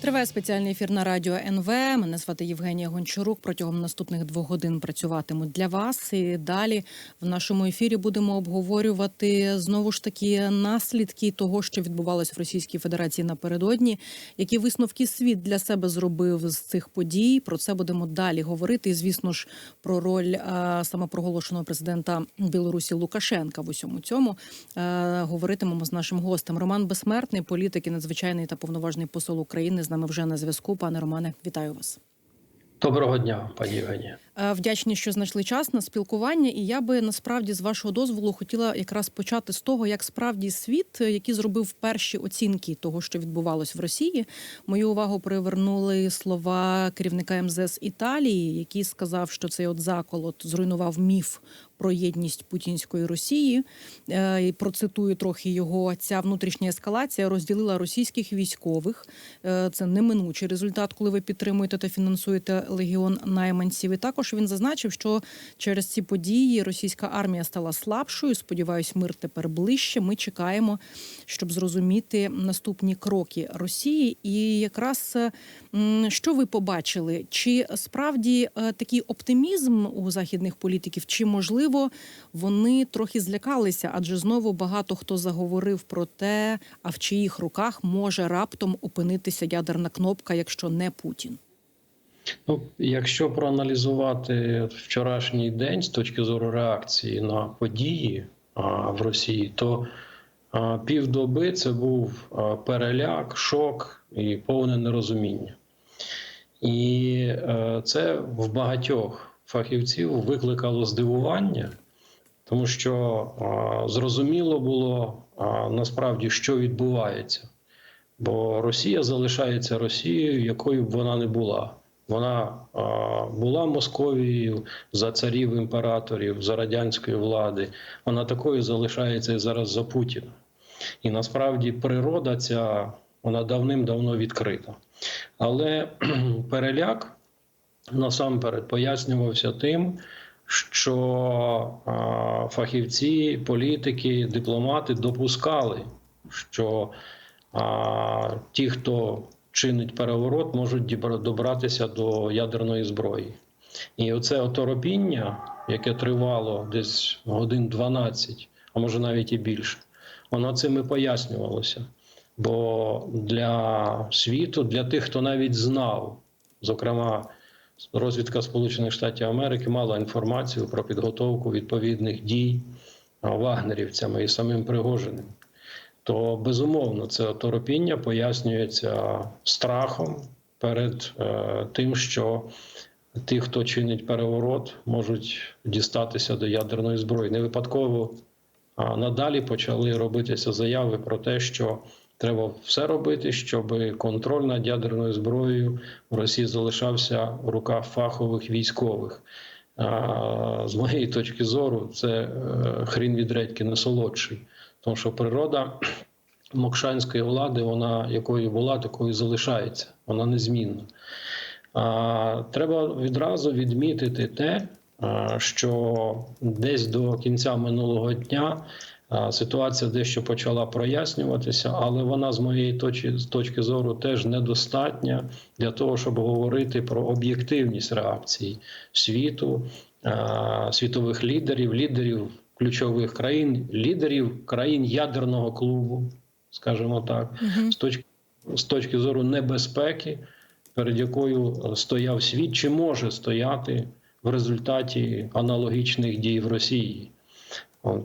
Триває спеціальний ефір на радіо НВ. Мене звати Євгенія Гончарук. Протягом наступних двох годин працюватиму для вас. І далі в нашому ефірі будемо обговорювати знову ж таки наслідки того, що відбувалось в Російській Федерації напередодні. Які висновки світ для себе зробив з цих подій? Про це будемо далі говорити. І звісно ж про роль самопроголошеного президента Білорусі Лукашенка в усьому цьому говоритимемо з нашим гостем. Роман Безсмертний, політик і надзвичайний та повноважний посол України. З нами вже на зв'язку. Пане Романе, вітаю вас. Доброго дня, пані Євгенія. Е, Вдячні, що знайшли час на спілкування. І я би насправді з вашого дозволу хотіла якраз почати з того, як справді світ, е, який зробив перші оцінки того, що відбувалось в Росії. Мою увагу привернули слова керівника МЗС Італії, який сказав, що цей от заколот зруйнував міф про єдність путінської Росії. Е, і Процитую трохи його. Ця внутрішня ескалація розділила російських військових. Це неминучий результат, коли ви підтримуєте та фінансуєте легіон найманців. І також він зазначив, що через ці події російська армія стала слабшою. Сподіваюсь, мир тепер ближче. Ми чекаємо, щоб зрозуміти наступні кроки Росії. І якраз е, що ви побачили? Чи справді е, такий оптимізм у західних політиків, чи можливо вони трохи злякалися? Адже знову багато хто заговорив про те, а в чиїх руках може раптом опинитися ядерна кнопка, якщо не Путін. Ну, якщо проаналізувати вчорашній день з точки зору реакції на події в Росії, то півдоби це був переляк, шок і повне нерозуміння. І е, це в багатьох фахівців викликало здивування, тому що зрозуміло було насправді, що відбувається. Бо Росія залишається Росією, якою б вона не була. Вона була Московією за царів імператорів, за радянської влади. Вона такою залишається і зараз за Путіна. І насправді природа ця вона давним-давно відкрита. Але переляк насамперед пояснювався тим, що фахівці, політики, дипломати допускали, що ті, хто чинить переворот, можуть добратися до ядерної зброї. І оце оторопіння, яке тривало десь годин 12, а може навіть і більше, воно цим і пояснювалося. Бо для світу, для тих, хто навіть знав, зокрема, розвідка Сполучених Штатів Америки мала інформацію про підготовку відповідних дій вагнерівцями і самим Пригожиним то безумовно це торопіння пояснюється страхом перед е, тим, що ті, хто чинить переворот, можуть дістатися до ядерної зброї. Не випадково а надалі почали робитися заяви про те, що треба все робити, щоб контроль над ядерною зброєю в Росії залишався в руках фахових військових. А, З моєї точки зору, це е, хрін від редьки не солодший. Тому що природа мокшанської влади, вона якою була, такою залишається. Вона незмінна. А, Треба відразу відмітити те, що десь до кінця минулого дня ситуація дещо почала прояснюватися, але вона з моєї точки, з точки зору теж недостатня для того, щоб говорити про об'єктивність реакції світу, світових лідерів, лідерів ключових країн, лідерів країн ядерного клубу, скажімо так, Угу. з точки з точки зору небезпеки, перед якою стояв світ, чи може стояти в результаті аналогічних дій в Росії.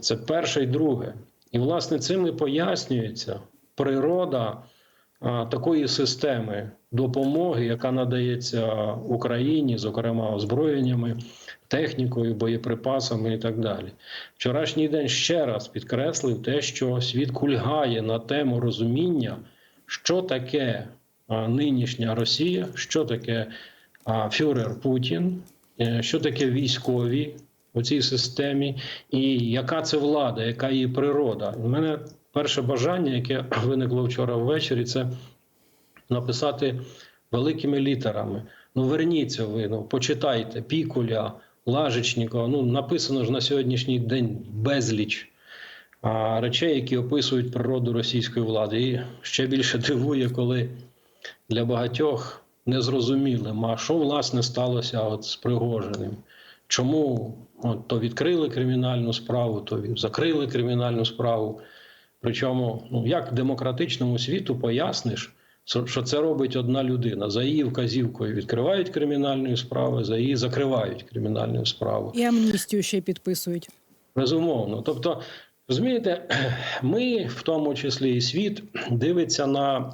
Це перше і друге. І власне цим і пояснюється природа а, такої системи допомоги, яка надається Україні, зокрема озброєннями, технікою, боєприпасами і так далі. Вчорашній день ще раз підкреслив те, що світ кульгає на тему розуміння, що таке нинішня Росія, що таке фюрер Путін, е, що таке військові у цій системі, і яка це влада, яка її природа. У мене перше бажання, яке виникло вчора ввечері, це написати великими літерами. Ну, верніться ви, ну почитайте Пікуля, Лажичнікова. Ну, написано ж на сьогоднішній день безліч речей, які описують природу російської влади. І ще більше дивує, коли для багатьох незрозумілим, а що власне сталося от з Пригожиним. Чому от, то відкрили кримінальну справу, то закрили кримінальну справу. Причому, ну як демократичному світу поясниш, що це робить одна людина. За її вказівкою відкривають кримінальні справи, за її закривають кримінальну справу. І амністію ще підписують. Безумовно. Тобто, розумієте, ми, в тому числі і світ, дивиться на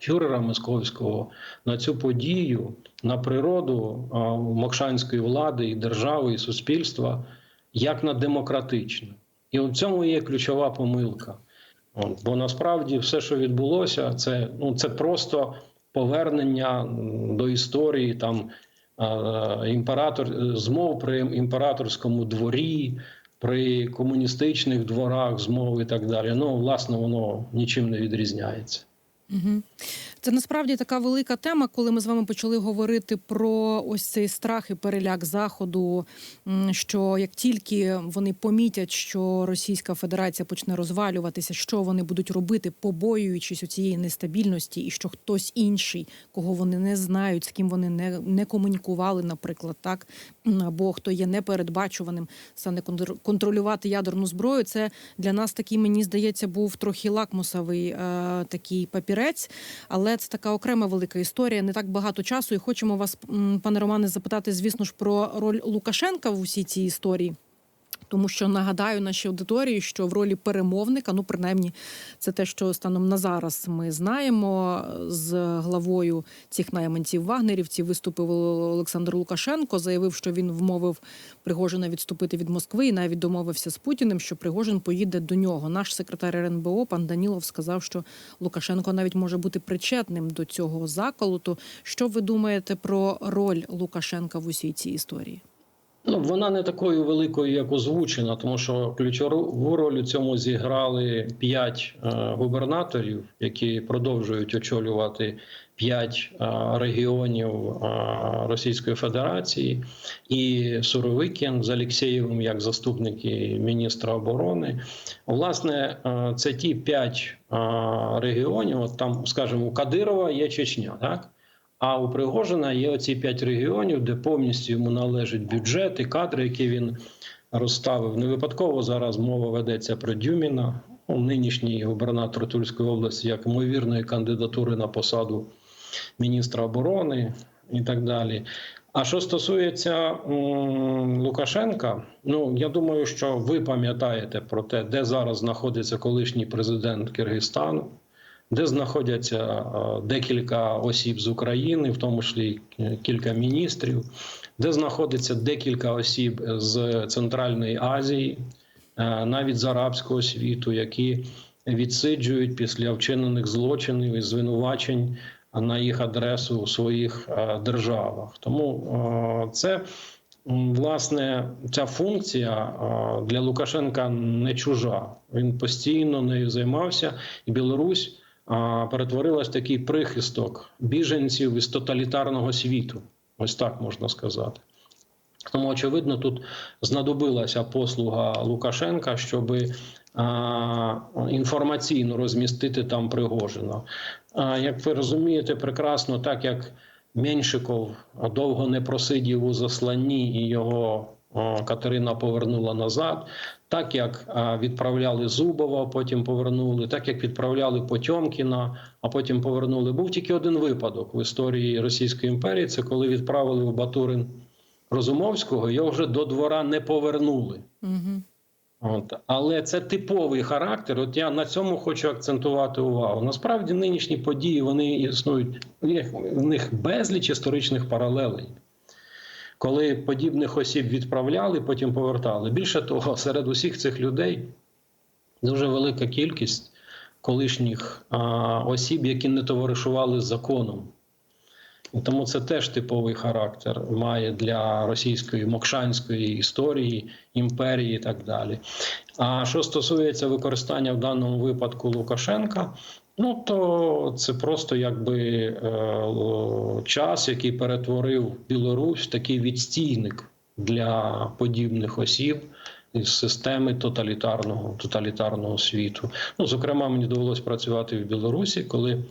фюрера московського, на цю подію, на природу мокшанської влади і держави, і суспільства, як на демократичну. І в цьому є ключова помилка. Бо насправді все, що відбулося, це, ну, це просто повернення до історії там е, імператор змов при імператорському дворі, при комуністичних дворах, змов і так далі. Ну, власне, воно нічим не відрізняється. Угу. Це насправді така велика тема, коли ми з вами почали говорити про ось цей страх і переляк заходу. Що як тільки вони помітять, що Російська Федерація почне розвалюватися, що вони будуть робити, побоюючись у цієї нестабільності, і що хтось інший, кого вони не знають, з ким вони не, не комунікували, наприклад, так або хто є непередбачуваним, стане контролювати ядерну зброю. Це для нас такий, мені здається, був трохи лакмусовий е, такий папірець, але це така окрема велика історія. Не так багато часу. І хочемо вас, пане Романе, запитати, звісно ж, про роль Лукашенка в усій цій історії. Тому що нагадаю нашій аудиторії, що в ролі перемовника, ну принаймні, це те, що станом на зараз ми знаємо з главою цих найманців вагнерівців, виступив Олександр Лукашенко, заявив, що він вмовив Пригожина відступити від Москви і навіть домовився з Путіним, що Пригожин поїде до нього. Наш секретар РНБО пан Данілов сказав, що Лукашенко навіть може бути причетним до цього заколоту. Що ви думаєте про роль Лукашенка в усій цій історії? Ну, вона не такою великою, як озвучена, тому що ключову роль у цьому зіграли п'ять е, губернаторів, які продовжують очолювати п'ять е, регіонів е, Російської Федерації, і Суровикін з Алєксєєвим як заступники міністра оборони. Власне, це ті п'ять регіонів. От там, скажімо, у Кадирова є Чечня, так. А у Пригожина є оці п'ять регіонів, де повністю йому належить бюджет і кадри, які він розставив. Не випадково зараз мова ведеться про Дюміна, ну, нинішній губернатор Тульської області, як ймовірної кандидатури на посаду міністра оборони і так далі. А що стосується Лукашенка, ну я думаю, що ви пам'ятаєте про те, де зараз знаходиться колишній президент Киргизстану де знаходяться е, декілька осіб з України, в тому числі кілька міністрів, де знаходиться декілька осіб з Центральної Азії, е, навіть з арабського світу, які відсиджують після вчинених злочинів і звинувачень на їх адресу у своїх е, державах. Тому це. Власне, ця функція для Лукашенка не чужа. Він постійно нею займався, і Білорусь перетворилась в такий прихисток біженців із тоталітарного світу. Ось так можна сказати. Тому, очевидно, тут знадобилася послуга Лукашенка, щоб інформаційно розмістити там Пригожина. Як ви розумієте, прекрасно, так як Меншиков довго не просидів у засланні і його Катерина повернула назад, так як відправляли Зубова, потім повернули, так як відправляли Потьомкіна, а потім повернули. Був тільки один випадок в історії Російської імперії. Це коли відправили в Батурин Розумовського, його вже до двора не повернули. Угу. От. Але це типовий характер. От я на цьому хочу акцентувати увагу. Насправді нинішні події вони існують. В них безліч історичних паралелей. Коли подібних осіб відправляли, потім повертали. Більше того, серед усіх цих людей дуже велика кількість колишніх а, осіб, які не товаришували з законом. Тому це теж типовий характер має для російської мокшанської історії, імперії і так далі. А що стосується використання в даному випадку Лукашенка, ну то це просто якби е, час, який перетворив Білорусь в такий відстійник для подібних осіб, із системи тоталітарного тоталітарного світу. Ну, зокрема, мені довелось працювати в Білорусі, коли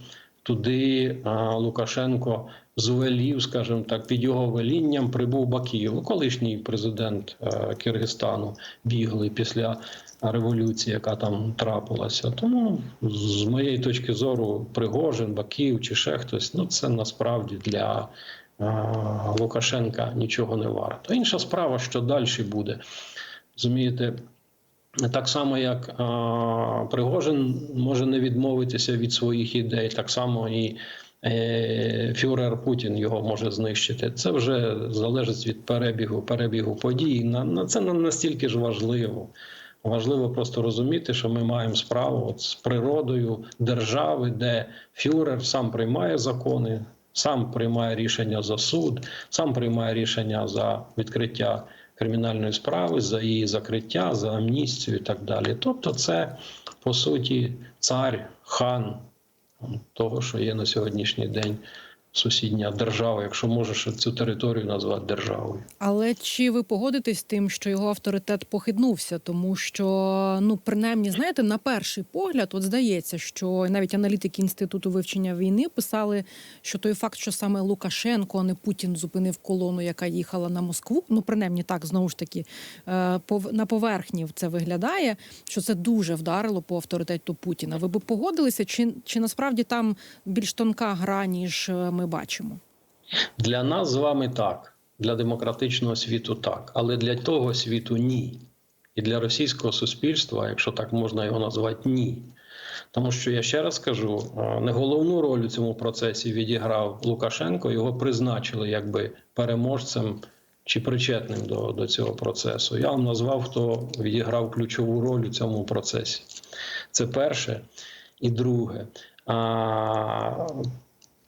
туди Лукашенко звелів, скажімо так, під його велінням прибув Бакіїв, колишній президент е, Киргизстану, біглий після революції, яка там трапилася. Тому, з моєї точки зору, Пригожин, Бакіїв чи ще хтось, ну це насправді для е, Лукашенка нічого не варто. Інша справа, що далі буде. Розумієте, так само, як а, Пригожин може не відмовитися від своїх ідей, так само і е, фюрер Путін його може знищити. Це вже залежить від перебігу, перебігу подій. На, на це не настільки ж важливо. Важливо просто розуміти, що ми маємо справу от з природою держави, де фюрер сам приймає закони, сам приймає рішення за суд, сам приймає рішення за відкриття кримінальної справи, за її закриття, за амністію і так далі. Тобто, це по суті цар, хан того, що є на сьогоднішній день сусідня держава, якщо можеш цю територію назвати державою. Але чи ви погодитесь з тим, що його авторитет похитнувся? Тому що, ну принаймні, знаєте, на перший погляд, от здається, що навіть аналітики інституту вивчення війни писали, що той факт, що саме Лукашенко, а не Путін зупинив колону, яка їхала на Москву. Ну принаймні так знову ж таки е, на поверхні це виглядає, що це дуже вдарило по авторитету Путіна. Ви б погодилися, чи, чи насправді там більш тонка гра, ніж е, ми бачимо? Для нас з вами так, для демократичного світу так, але для того світу ні. І для російського суспільства, якщо так можна його назвати, ні. Тому що я ще раз скажу: е, не головну роль у цьому процесі відіграв Лукашенко, його призначили якби переможцем чи причетним до, до цього процесу. Я вам назвав, хто відіграв ключову роль у цьому процесі. Це перше. І друге. А,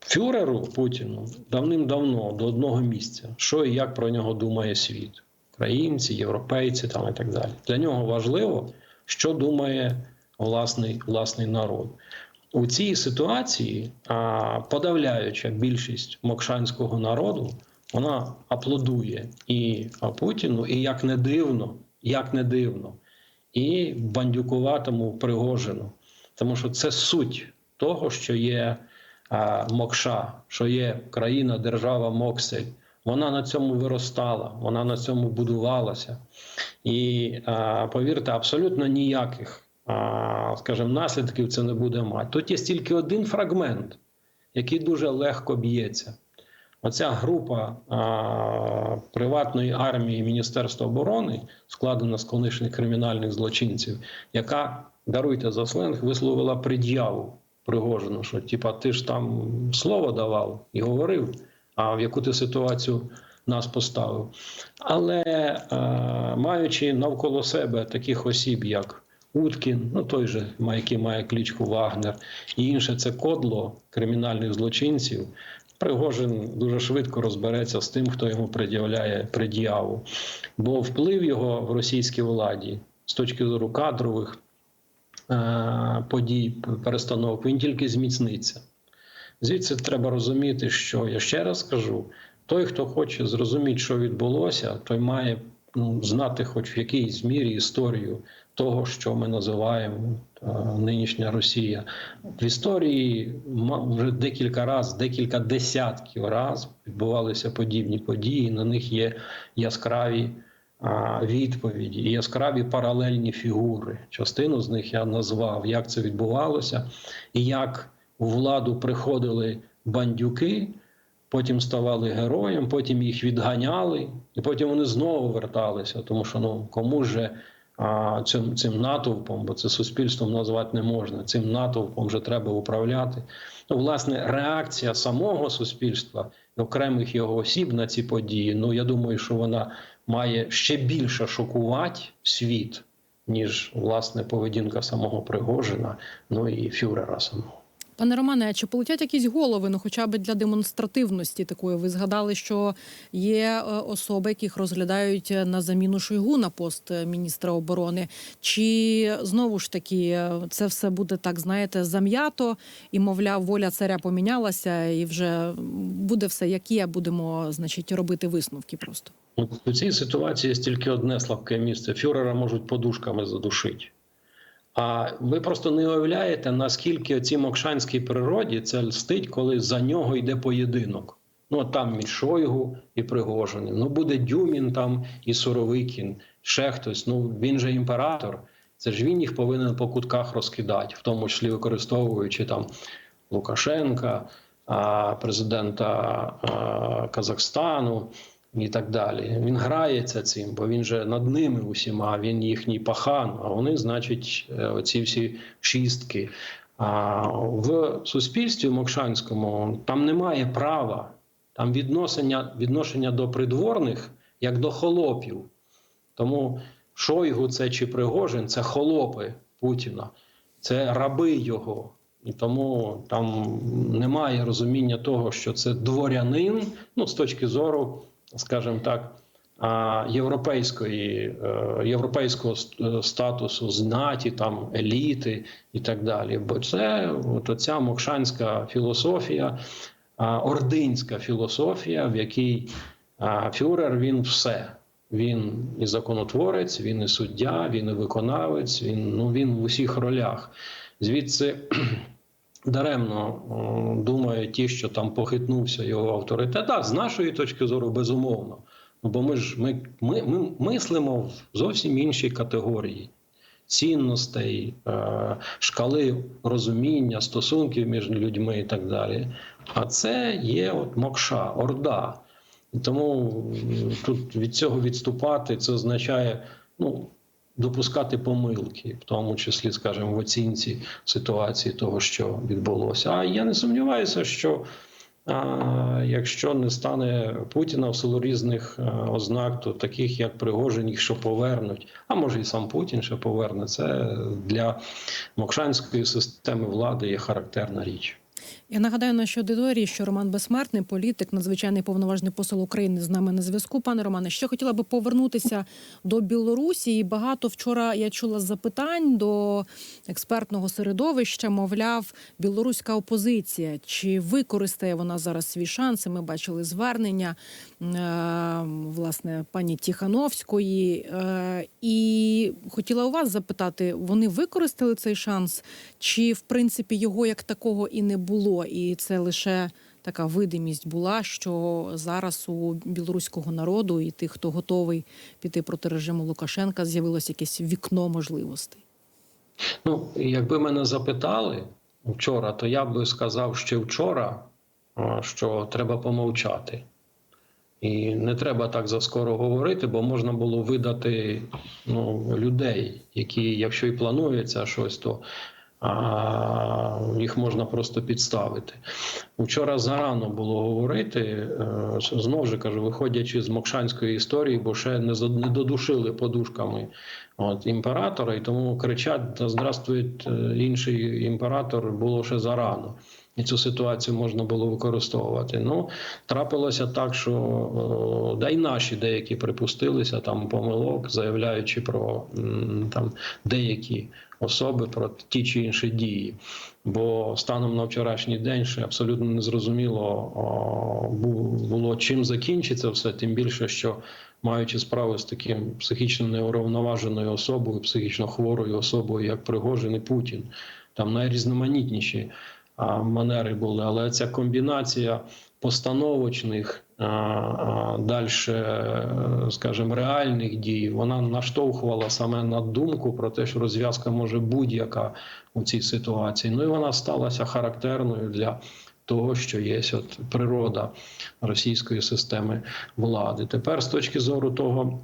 фюреру Путіну давним-давно до одного місця, що і як про нього думає світ, українці, європейці там і так далі. Для нього важливо, що думає власний, власний народ. У цій ситуації а, подавляюча більшість мокшанського народу вона аплодує і Путіну, і як не дивно, як не дивно, і бандюкуватому Пригожину. Тому що це суть того, що є Мокша, що є країна, держава Моксель. Вона на цьому виростала, вона на цьому будувалася. І повірте, абсолютно ніяких, скажімо, наслідків це не буде мати. Тут є тільки один фрагмент, який дуже легко б'ється. Оця група приватної армії Міністерства оборони, складена з колишніх кримінальних злочинців, яка, даруйте за сленг, висловила пред'яву Пригожину, що типа ти ж там слово давав і говорив, а в яку ти ситуацію нас поставив. Але е, маючи навколо себе таких осіб, як Уткін, ну той же, який має кличку Вагнер, і інше це кодло кримінальних злочинців. Пригожин дуже швидко розбереться з тим, хто йому пред'являє пред'яву. Бо вплив його в російській владі з точки зору кадрових подій, перестановок, він тільки зміцниться. Звідси треба розуміти, що я ще раз скажу: той, хто хоче зрозуміти, що відбулося, той має ну, знати, хоч в якійсь мірі історію того, що ми називаємо е, нинішня Росія. В історії вже декілька разів, декілька десятків разів відбувалися подібні події. На них є яскраві відповіді і яскраві паралельні фігури. Частину з них я назвав, як це відбувалося, і як у владу приходили бандюки, потім ставали героєм, потім їх відганяли, і потім вони знову верталися. Тому що ну кому ж цим, цим натовпом, бо це суспільством назвати не можна. Цим натовпом вже треба управляти. Ну, власне, реакція самого суспільства окремих його осіб на ці події. Ну я думаю, що вона має ще більше шокувати світ, ніж власне поведінка самого Пригожина, ну і фюрера самого. Пане Романе, а чи полетять якісь голови, ну хоча б для демонстративності такої? Ви згадали, що є е, особи, яких розглядають е, на заміну Шойгу на пост е, міністра оборони. Чи знову ж таки це все буде так, знаєте, зам'ято і, мовляв, воля царя помінялася, і вже буде все як є, будемо, значить, робити висновки просто. У цій ситуації є тільки одне слабке місце. Фюрера можуть подушками задушити. А ви просто не уявляєте, наскільки цій мокшанській природі це льстить, коли за нього йде поєдинок. Ну, там між Шойгу і Пригожиним. Ну, буде Дюмін там і Суровикін, ще хтось. Ну, він же імператор. Це ж він їх повинен по кутках розкидати, в тому числі використовуючи там Лукашенка, президента Казахстану і так далі. Він грається цим, бо він же над ними усіма, він їхній пахан, а вони, значить, е, оці всі шістки. А в суспільстві Мокшанському там немає права, там відношення, відношення до придворних як до холопів. Тому Шойгу це чи Пригожин це холопи Путіна, це раби його. І тому там немає розуміння того, що це дворянин, ну з точки зору, скажімо так, європейської, е, європейського статусу, знаті, там еліти і так далі. Бо це от оця мокшанська філософія, ординська філософія, в якій фюрер він все. Він і законотворець, він і суддя, він і виконавець. Він ну він в усіх ролях. Звідси даремно думають ті, що там похитнувся його авторитет. Так, з нашої точки зору, безумовно. Бо ми ж ми, ми, ми мислимо в зовсім іншій категорії цінностей, е, шкали розуміння, стосунків між людьми і так далі. А це є от мокша, орда. Тому тут від цього відступати це означає ну, допускати помилки, в тому числі, скажімо, в оцінці ситуації того, що відбулося. А я не сумніваюся, що а, якщо не стане Путіна в силу різних ознак, то таких як Пригожин, їх що повернуть, а може і сам Путін ще поверне. Це для мокшанської системи влади є характерна річ. Я нагадаю нашій аудиторії, що Роман Безсмертний, політик, надзвичайний повноважний посол України з нами на зв'язку. Пане Романе, ще хотіла би повернутися до Білорусі. І багато вчора я чула запитань до експертного середовища. Мовляв, білоруська опозиція чи використає вона зараз свій шанс? Ми бачили звернення е, власне пані Тіхановської. Е, І хотіла у вас запитати: вони використали цей шанс, чи в принципі його як такого і не було, і це лише така видимість була, що зараз у білоруського народу і тих, хто готовий піти проти режиму Лукашенка, з'явилось якесь вікно можливостей. Ну, якби мене запитали вчора, то я би сказав ще вчора, що треба помовчати. І не треба так заскоро говорити, бо можна було видати ну, людей, які, якщо і планується щось, то а, їх можна просто підставити. Вчора зарано було говорити, е, знову ж кажу, виходячи з мокшанської історії, бо ще не додушили подушками от, імператора, і тому кричать «Та здравствує інший імператор було ще зарано. І цю ситуацію можна було використовувати. Ну, трапилося так, що да й наші деякі припустилися там помилок, заявляючи про там деякі особи про ті чи інші дії. Бо станом на вчорашній день ще абсолютно незрозуміло було чим закінчиться все, тим більше, що маючи справу з таким психічно неуравноваженою особою, психічно хворою особою, як Пригожин і Путін, там найрізноманітніші манери були, але ця комбінація постановочних далі, скажімо, реальних дій, вона наштовхувала саме на думку про те, що розв'язка може будь-яка у цій ситуації. Ну і вона сталася характерною для того, що є от природа російської системи влади. Тепер, з точки зору того,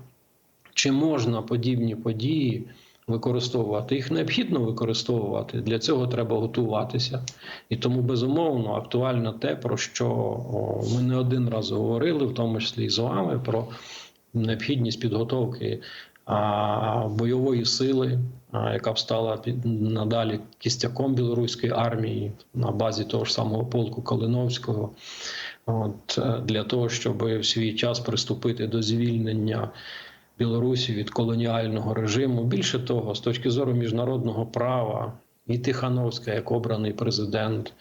чи можна подібні події використовувати, їх необхідно використовувати. Для цього треба готуватися. І тому безумовно актуально те, про що ми не один раз говорили, в тому числі і з вами, про необхідність підготовки бойової сили, яка б стала надалі кістяком білоруської армії на базі того ж самого полку Калиновського. От е, для того, щоб в свій час приступити до звільнення Білорусі від колоніального режиму. Більше того, з точки зору міжнародного права, і Тихановська як обраний президент,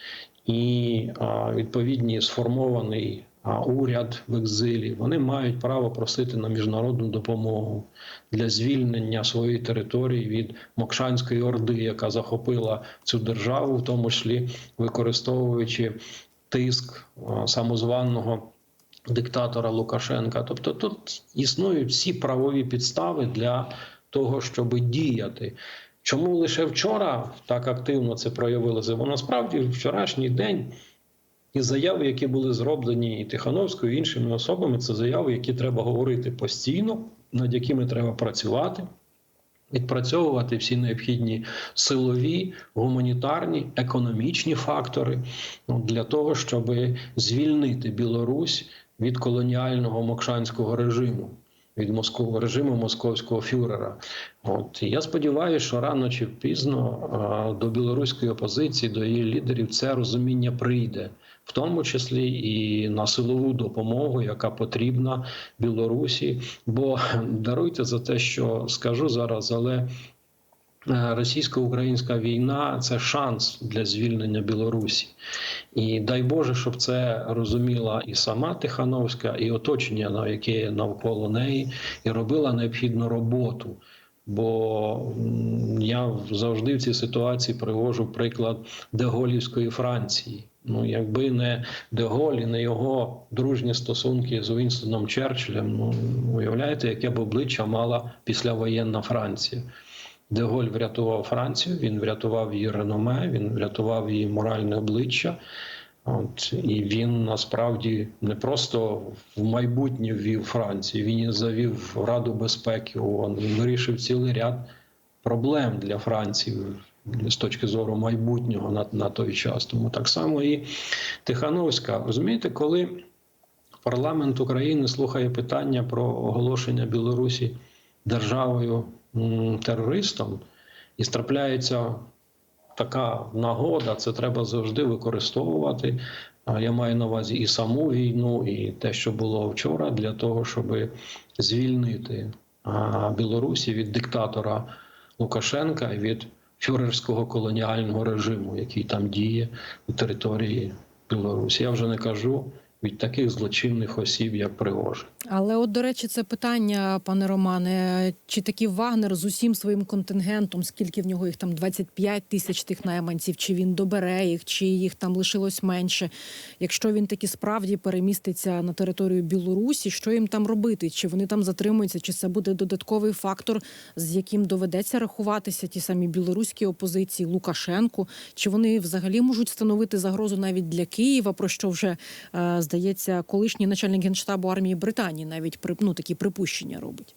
і відповідні сформований уряд в екзилі, вони мають право просити на міжнародну допомогу для звільнення своєї території від Мокшанської орди, яка захопила цю державу, в тому числі використовуючи тиск самозваного диктатора Лукашенка. Тобто тут існують всі правові підстави для того, щоб діяти. Чому лише вчора так активно це проявилося? Бо насправді вчорашній день і заяви, які були зроблені і Тихановською, і іншими особами, це заяви, які треба говорити постійно, над якими треба працювати. Відпрацьовувати всі необхідні силові, гуманітарні, економічні фактори ну, для того, щоб звільнити Білорусь від колоніального мокшанського режиму, від москового режиму московського фюрера. От я сподіваюся, що рано чи пізно до білоруської опозиції, до її лідерів, це розуміння прийде, в тому числі і на силову допомогу, яка потрібна Білорусі. Бо даруйте за те, що скажу зараз, але. Е, Російсько-українська війна це шанс для звільнення Білорусі, і дай Боже, щоб це розуміла і сама Тихановська, і оточення, на яке навколо неї, і робила необхідну роботу. Бо я завжди в цій ситуації привожу приклад Деголівської Франції. Ну, якби не Деголь і не його дружні стосунки з Уінстоном Черчиллем, ну уявляєте, яке б обличчя мала післявоєнна Франція. Деголь врятував Францію, він врятував її реноме, він врятував її моральне обличчя. От і він насправді не просто в майбутнє ввів Францію, він і завів Раду безпеки ООН. Він вирішив цілий ряд проблем для Франції з точки зору майбутнього на, на той час. Тому так само і Тихановська. Розумієте, коли парламент України слухає питання про оголошення Білорусі державою терористом, і страпляється така нагода, це треба завжди використовувати. Я маю на увазі і саму війну, і те, що було вчора, для того, щоб звільнити Білорусі від диктатора Лукашенка від фюрерського колоніального режиму, який там діє на території Білорусі. Я вже не кажу від таких злочинних осіб, як Пригожин. Але, от, до речі, це питання, пане Романе, чи такий Вагнер з усім своїм контингентом, скільки в нього їх там 25 тисяч тих найманців, чи він добере їх, чи їх там лишилось менше. Якщо він таки справді переміститься на територію Білорусі, що їм там робити? Чи вони там затримуються, чи це буде додатковий фактор, з яким доведеться рахуватися ті самі білоруські опозиції, Лукашенку? Чи вони взагалі можуть становити загрозу навіть для Києва, про що вже е, здається, колишній начальник генштабу армії Британії навіть ну, такі припущення робить.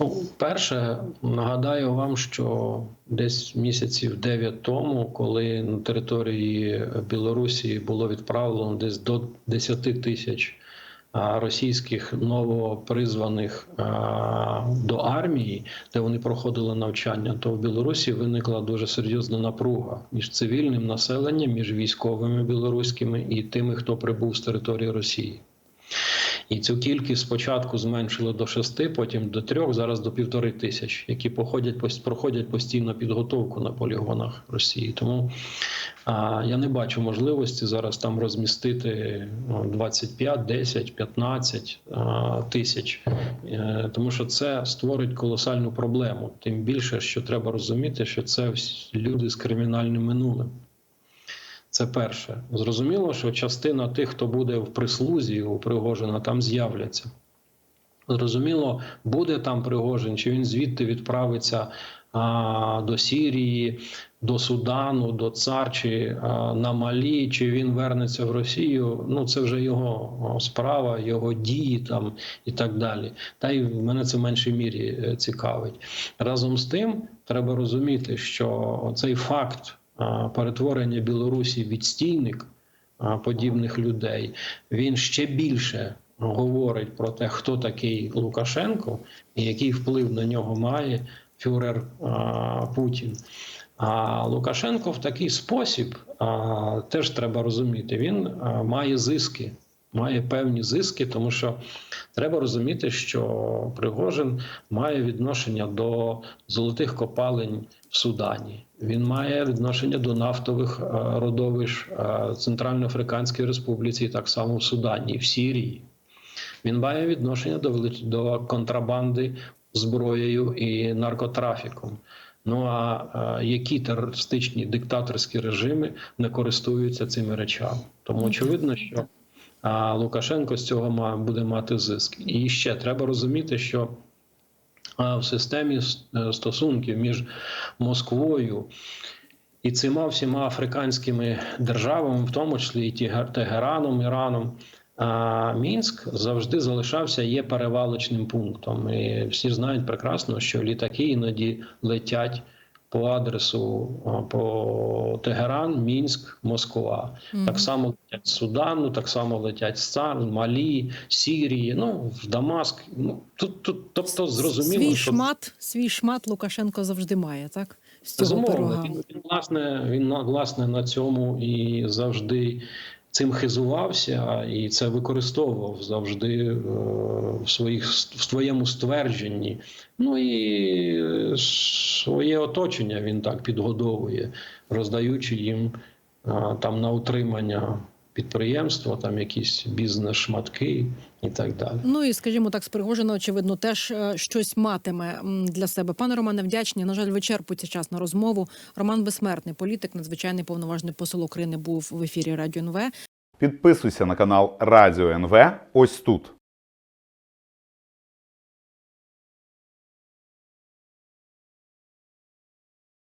Ну, перше, нагадаю вам, що десь місяців 9 тому, коли на території Білорусі було відправлено десь до 10 тисяч російських новопризваних до армії, де вони проходили навчання, то в Білорусі виникла дуже серйозна напруга між цивільним населенням, між військовими білоруськими і тими, хто прибув з території Росії. І цю кількість спочатку зменшили до шести, потім до трьох, зараз до півтори тисяч, які походять проходять постійно підготовку на полігонах Росії. Тому я не бачу можливості зараз там розмістити ну, 25, 10, 15 тисяч, Е, тому що це створить колосальну проблему. Тим більше, що треба розуміти, що це люди з кримінальним минулим. Це перше. Зрозуміло, що частина тих, хто буде в прислузі у Пригожина, там з'являться. Зрозуміло, буде там Пригожин, чи він звідти відправиться а, до Сірії, до Судану, до Цар, чи на Малі, чи він вернеться в Росію. Ну це вже його справа, його дії там і так далі. Та й мене це в меншій мірі е, цікавить. Разом з тим, треба розуміти, що цей факт перетворення Білорусі відстійник подібних людей, він ще більше говорить про те, хто такий Лукашенко і який вплив на нього має фюрер а, Путін. А Лукашенко в такий спосіб а, теж треба розуміти. Він а, має зиски, має певні зиски, тому що треба розуміти, що Пригожин має відношення до золотих копалень в Судані. Він має відношення до нафтових е, родовищ е, Центральноафриканської Республіці, так само в Судані, в Сірії. Він має відношення до, до контрабанди зброєю і наркотрафіком. Ну а які терористичні диктаторські режими не користуються цими речами? Тому очевидно, що Лукашенко з цього буде мати зиск. І ще треба розуміти, що в системі е, стосунків між Москвою і цими всіма африканськими державами, в тому числі і Тегераном, Іраном. А Мінськ завжди залишався є перевалочним пунктом. І всі знають прекрасно, що літаки іноді летять по адресу по Тегеран, Мінськ, Москва. Так само летять з Судану, так само летять з Цар, Малі, Сірії, ну в Дамаск. Ну тут, тут тобто зрозуміло, свій що шмат, свій шмат Лукашенко завжди має, так? З цього Безумовно, він, він власне він власне на цьому і завжди цим хизувався і це використовував завжди е, в своїх в своєму ствердженні. Ну і е, своє оточення він так підгодовує, роздаючи їм е, там на утримання підприємства, там якісь бізнес-шматки і так далі. Ну і скажімо так, з Пригожина, очевидно, теж е, щось матиме для себе. Пане Романе, вдячні. На жаль, вичерпується час на розмову. Роман Безсмертний, політик, надзвичайний повноважний посол України, був в ефірі Радіо НВ. Підписуйся на канал Радіо НВ ось тут.